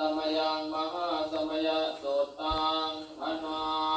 สมยังมหาสมยโสตังอนา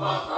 Akbar.